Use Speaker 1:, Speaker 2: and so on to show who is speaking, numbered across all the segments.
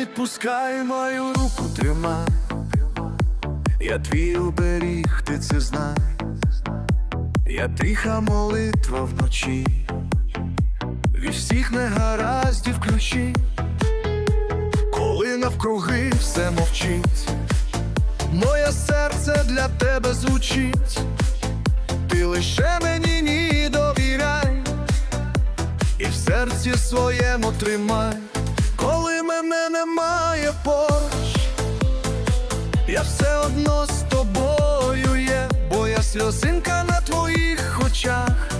Speaker 1: відпускай мою руку, тримай. Я твій оберіг, ти це знай. Я тиха молитва вночі, від всіх негараздів ключі, коли навкруги все мовчить, моє серце для тебе звучить, ти лише мені ні довіряй, і в серці своєму тримай, мене немає поруч, я все одно з тобою є, бо я сльозинка на твоїх очах,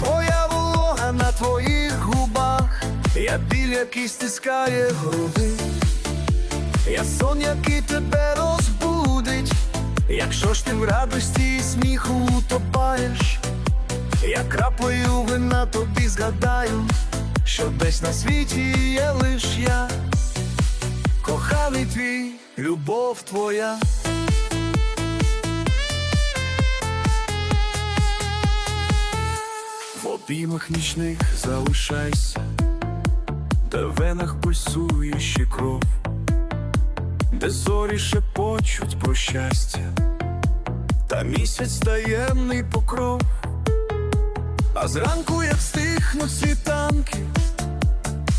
Speaker 1: бо я волога на твоїх губах, я біль, який стискає груди, я сон, який тебе розбудить, якщо ж ти в радості і сміху утопаєш, я краплею вина тобі згадаю, що десь на світі є лиш я. Коханий твій, любов твоя. В обіймах нічних залишайся, де в венах пульсує ще кров, де зорі шепочуть про щастя, та місяць таємний покров, а зранку, як стихнуть світанки,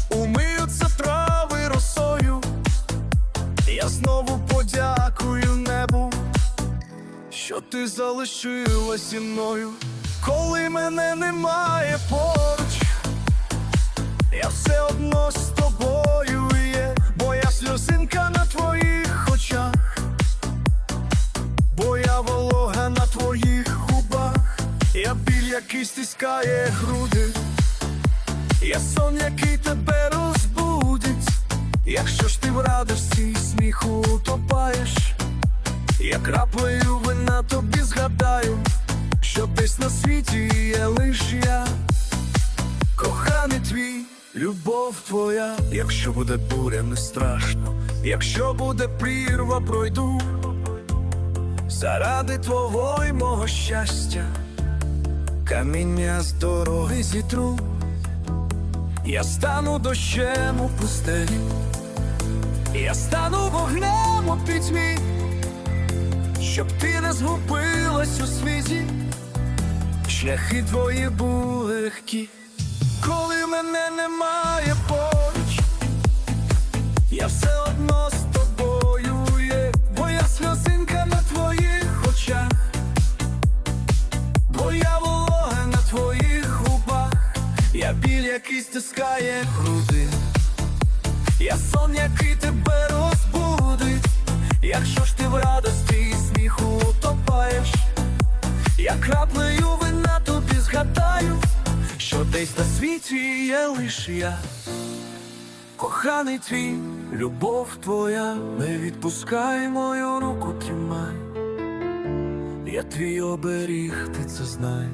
Speaker 1: умиються трави росою. Я знову подякую небу, що ти залишилась зі мною, коли мене немає поруч, я все одно з тобою є, бо я сльозинка на твоїх очах, бо я волога на твоїх губах, я біль, який стискає груди, я сон, який тебе розбудить. Якщо ж ти в радості сміху утопаєш, я краплею вина тобі згадаю, що десь на світі є лиш я, коханий твій, любов твоя, якщо буде буря, не страшно, якщо буде прірва, пройду, заради твого й мого щастя, каміння з дороги зітру. Я стану дощем у пустелі, я стану вогнем у пітьмі, щоб ти не згубилась у світі, шляхи твої були легкі, коли мене немає поруч, я все який стискає груди, я сон, який тебе розбудить, якщо ж ти в радості і сміху утопаєш, я краплею вина тобі згадаю, що десь на світі є лиш я, коханий твій, любов твоя, не відпускай мою руку тримай, я твій оберіг, ти це знай.